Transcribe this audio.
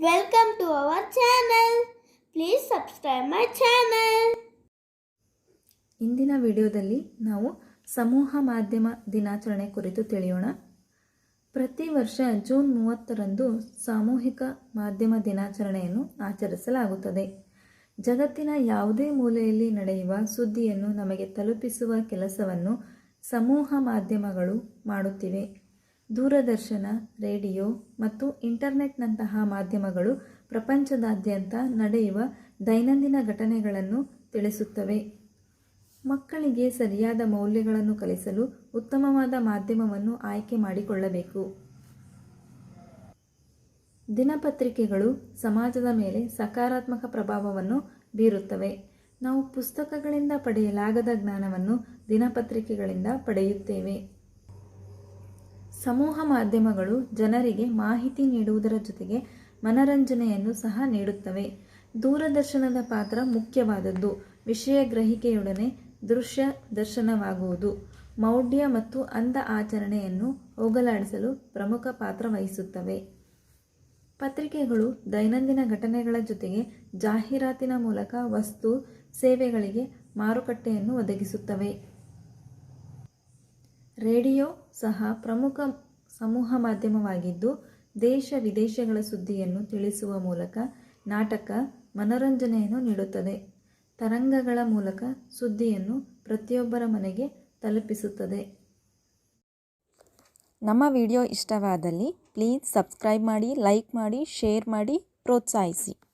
Welcome to our channel. Please subscribe my channel. ಇಂದಿನ ವಿಡಿಯೋದಲ್ಲಿ ನಾವು ಸಮೂಹ ಮಾಧ್ಯಮ ದಿನಾಚರಣೆ ಕುರಿತು ತಿಳಿಯೋಣ ಪ್ರತಿ ವರ್ಷ ಜೂನ್ ಮೂವತ್ತರಂದು ಸಾಮೂಹಿಕ ಮಾಧ್ಯಮ ದಿನಾಚರಣೆಯನ್ನು ಆಚರಿಸಲಾಗುತ್ತದೆ ಜಗತ್ತಿನ ಯಾವುದೇ ಮೂಲೆಯಲ್ಲಿ ನಡೆಯುವ ಸುದ್ದಿಯನ್ನು ನಮಗೆ ತಲುಪಿಸುವ ಕೆಲಸವನ್ನು ಸಮೂಹ ಮಾಧ್ಯಮಗಳು ಮಾಡುತ್ತಿವೆ ದೂರದರ್ಶನ, ರೇಡಿಯೋ ಮತ್ತು ಇಂಟರ್ನೆಟ್ನಂತಹ ಮಾಧ್ಯಮಗಳು ಪ್ರಪಂಚದಾದ್ಯಂತ ನಡೆಯುವ ದೈನಂದಿನ ಘಟನೆಗಳನ್ನು ತಿಳಿಸುತ್ತವೆ. ಮಕ್ಕಳಿಗೆ ಸರಿಯಾದ ಮೌಲ್ಯಗಳನ್ನು ಕಲಿಸಲು ಉತ್ತಮವಾದ ಮಾಧ್ಯಮವನ್ನು ಆಯ್ಕೆ ಮಾಡಿಕೊಳ್ಳಬೇಕು. ದಿನಪತ್ರಿಕೆಗಳು ಸಮಾಜದ ಮೇಲೆ ಸಕಾರಾತ್ಮಕ ಪ್ರಭಾವವನ್ನು ಬೀರುತ್ತವೆ. ನಾವು ಪುಸ್ತಕಗಳಿಂದ ಪಡೆಯಲಾಗದ ಜ್ಞಾನವನ್ನು ದಿನಪತ್ರಿಕೆಗಳಿಂದ ಪಡೆಯುತ್ತೇವೆ. ಸಮೂಹ ಮಾಧ್ಯಮಗಳು ಜನರಿಗೆ ಮಾಹಿತಿ ನೀಡುವುದರ ಜೊತೆಗೆ ಮನರಂಜನೆಯನ್ನು ಸಹ ನೀಡುತ್ತವೆ. ದೂರದರ್ಶನದ ಪಾತ್ರ ಮುಖ್ಯವಾದದ್ದು. ವಿಷಯ ಗ್ರಹಿಕೆಯೊಡನೆ ದೃಶ್ಯ ದರ್ಶನವಾಗುವುದು. ಮೌಢ್ಯ ಮತ್ತು ಅಂಧ ಆಚರಣೆಯನ್ನು ಹೋಗಲಾಡಿಸಲು ಪ್ರಮುಖ ಪಾತ್ರ ವಹಿಸುತ್ತವೆ. ಪತ್ರಿಕೆಗಳು ದೈನಂದಿನ ಘಟನೆಗಳ ಜೊತೆಗೆ ಜಾಹೀರಾತಿನ ಮೂಲಕ ವಸ್ತು ಸೇವೆಗಳಿಗೆ ಮಾರುಕಟ್ಟೆಯನ್ನು ಒದಗಿಸುತ್ತವೆ. ರೇಡಿಯೋ ಸಹ ಪ್ರಮುಖ ಸಮೂಹ ಮಾಧ್ಯಮವಾಗಿದ್ದು, ದೇಶ ವಿದೇಶಗಳ ಸುದ್ದಿಯನ್ನು ತಿಳಿಸುವ ಮೂಲಕ ನಾಟಕ, ಮನೋರಂಜನೆಯನ್ನು ನೀಡುತ್ತದೆ. ತರಂಗಗಳ ಮೂಲಕ ಸುದ್ದಿಯನ್ನು ಪ್ರತಿಯೊಬ್ಬರ ಮನೆಗೆ ತಲುಪಿಸುತ್ತದೆ. ನಮ್ಮ ವಿಡಿಯೋ ಇಷ್ಟವಾದಲ್ಲಿ, ಪ್ಲೀಸ್ ಸಬ್ಸ್ಕ್ರೈಬ್ ಮಾಡಿ, ಲೈಕ್ ಮಾಡಿ, ಶೇರ್ ಮಾಡಿ, ಪ್ರೋತ್ಸಾಹಿಸಿ.